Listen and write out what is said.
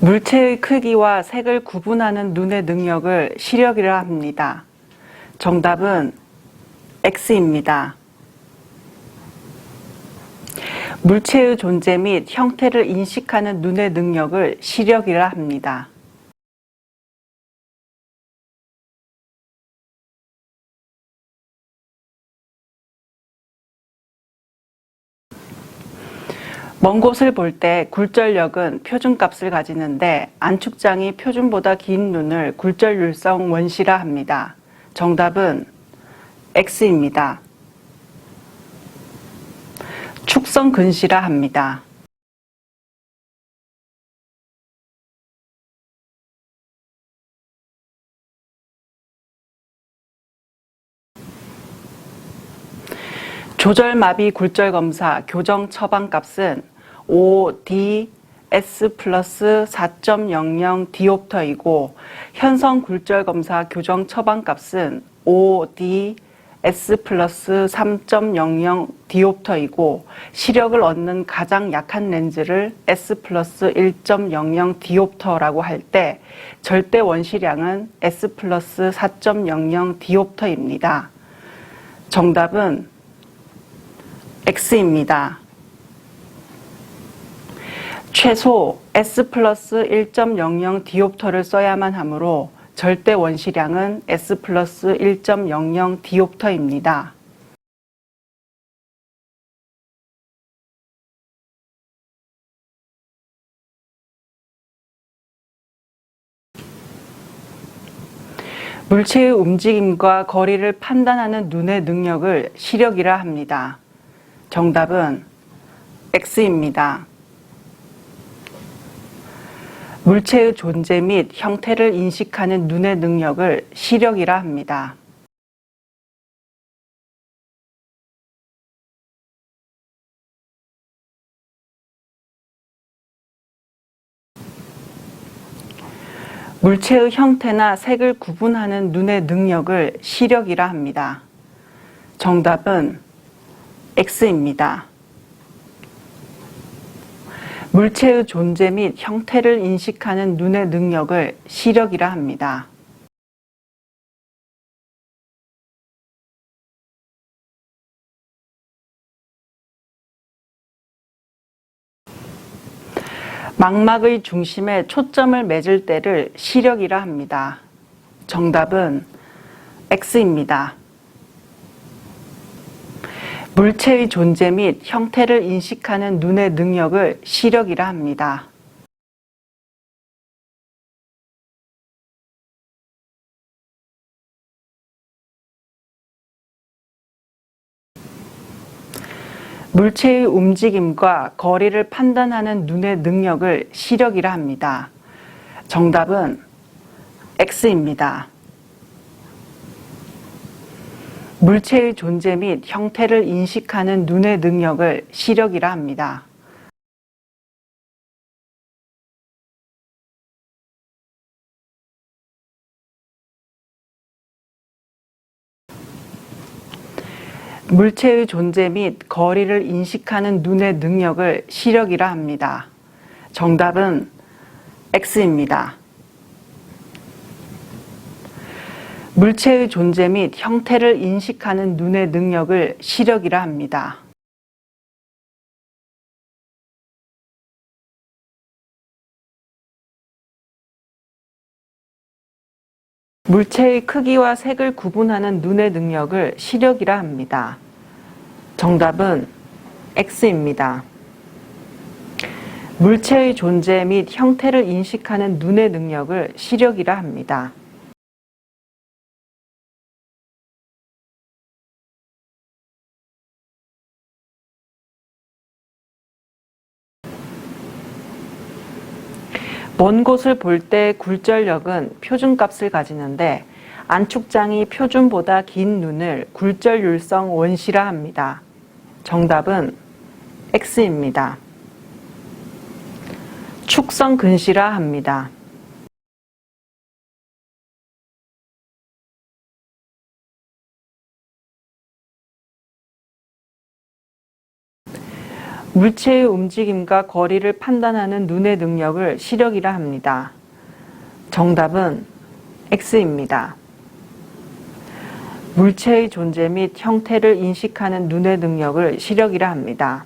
물체의 크기와 색을 구분하는 눈의 능력을 시력이라 합니다. 정답은 X입니다. 물체의 존재 및 형태를 인식하는 눈의 능력을 시력이라 합니다. 먼 곳을 볼 때 굴절력은 표준값을 가지는데 안축장이 표준보다 긴 눈을 굴절율성 원시라 합니다. 정답은 X입니다. 축성 근시라 합니다. 조절마비 굴절 검사 교정 처방 값은 5D S 플러스 4.00 디옵터이고 현성 굴절 검사 교정 처방 값은 5D S 플러스 3.00 디옵터이고 시력을 얻는 가장 약한 렌즈를 S 플러스 1.00 디옵터라고 할 때 절대 원시량은 S 플러스 4.00 디옵터입니다. 정답은 X입니다. 최소 S 플러스 1.00 디옵터를 써야만 하므로 절대 원시량은 S 플러스 1.00 디옵터입니다. 물체의 움직임과 거리를 판단하는 눈의 능력을 시력이라 합니다. 정답은 X입니다. 물체의 존재 및 형태를 인식하는 눈의 능력을 시력이라 합니다. 물체의 형태나 색을 구분하는 눈의 능력을 시력이라 합니다. 정답은 X입니다. 물체의 존재 및 형태를 인식하는 눈의 능력을 시력이라 합니다. 망막의 중심에 초점을 맺을 때를 시력이라 합니다. 정답은 X입니다. 물체의 존재 및 형태를 인식하는 눈의 능력을 시력이라 합니다. 물체의 움직임과 거리를 판단하는 눈의 능력을 시력이라 합니다. 정답은 X입니다. 물체의 존재 및 형태를 인식하는 눈의 능력을 시력이라 합니다. 물체의 존재 및 거리를 인식하는 눈의 능력을 시력이라 합니다. 정답은 X입니다. 물체의 존재 및 형태를 인식하는 눈의 능력을 시력이라 합니다. 물체의 크기와 색을 구분하는 눈의 능력을 시력이라 합니다. 정답은 X입니다. 물체의 존재 및 형태를 인식하는 눈의 능력을 시력이라 합니다. 먼 곳을 볼 때 굴절력은 표준값을 가지는데 안축장이 표준보다 긴 눈을 굴절율성 원시라 합니다. 정답은 X입니다. 축성 근시라 합니다. 물체의 움직임과 거리를 판단하는 눈의 능력을 시력이라 합니다. 정답은 X입니다. 물체의 존재 및 형태를 인식하는 눈의 능력을 시력이라 합니다.